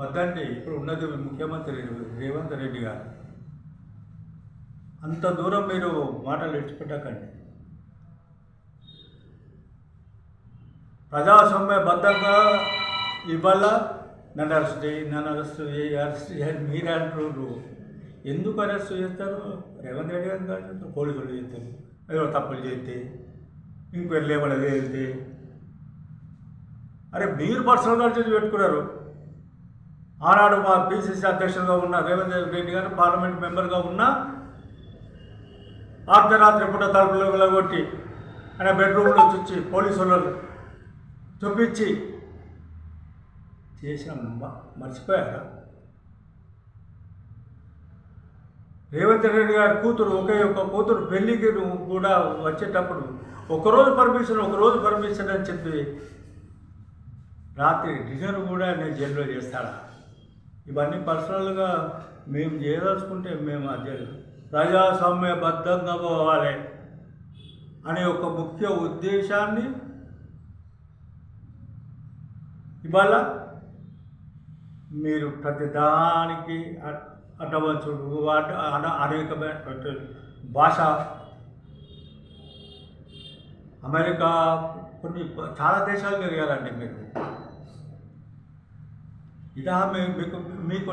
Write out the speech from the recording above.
వద్దండి ఇప్పుడు ఉన్నది ముఖ్యమంత్రి రేవంత్ రెడ్డి గారు. అంత దూరం మీరు మాటలు ఇచ్చిపెట్టకండి ప్రజాస్వామ్యబద్ధంగా ఇవాళ నన్ను అరెస్ట్ చేయి నన్ను అరెస్ట్ చేయి అరెస్ట్ చేయాలి మీరే అంటున్నారు ఎందుకు అరెస్ట్ చేస్తారు? రేవంత్ రెడ్డి గారు కాదు చేస్తారు పోలీసులు చేస్తారు. ఏదో తప్పులు చేస్తే ఇంకో లేవల వెళ్తే అరే మీరు పర్సనల్గా పెట్టుకున్నారు. ఆనాడు మా పిసిసి అధ్యక్షులుగా ఉన్న రేవంత్ రెడ్డి గారు పార్లమెంట్ మెంబర్గా ఉన్న అర్ధరాత్రి పూట తలుపులు వెళ్ళగొట్టి ఆయన బెడ్రూమ్లో చూచి పోలీసు వాళ్ళు చూపించి చేసిన మర్చిపోయారా? రేవంత్ రెడ్డి గారి కూతురు ఒకే ఒక్క కూతురు పెళ్ళికి నువ్వు కూడా వచ్చేటప్పుడు ఒకరోజు పర్మిషన్ ఒకరోజు పర్మిషన్ అని చెప్పి రాత్రి డిన్నర్ కూడా నేను జైల్లో చేస్తాడా? ఇవన్నీ పర్సనల్గా మేము చేయదలుచుకుంటే మేము అది ప్రజాస్వామ్యబద్ధంగా పోవాలి అనే ఒక ముఖ్య ఉద్దేశాన్ని ఇవాళ మీరు ప్రతి దానికి అ- అన- అనేకమైన భాష. అమెరికా కొన్ని చాలా దేశాలు తిరిగారండి మీరు. ఇదా మీ- మీకు మీకు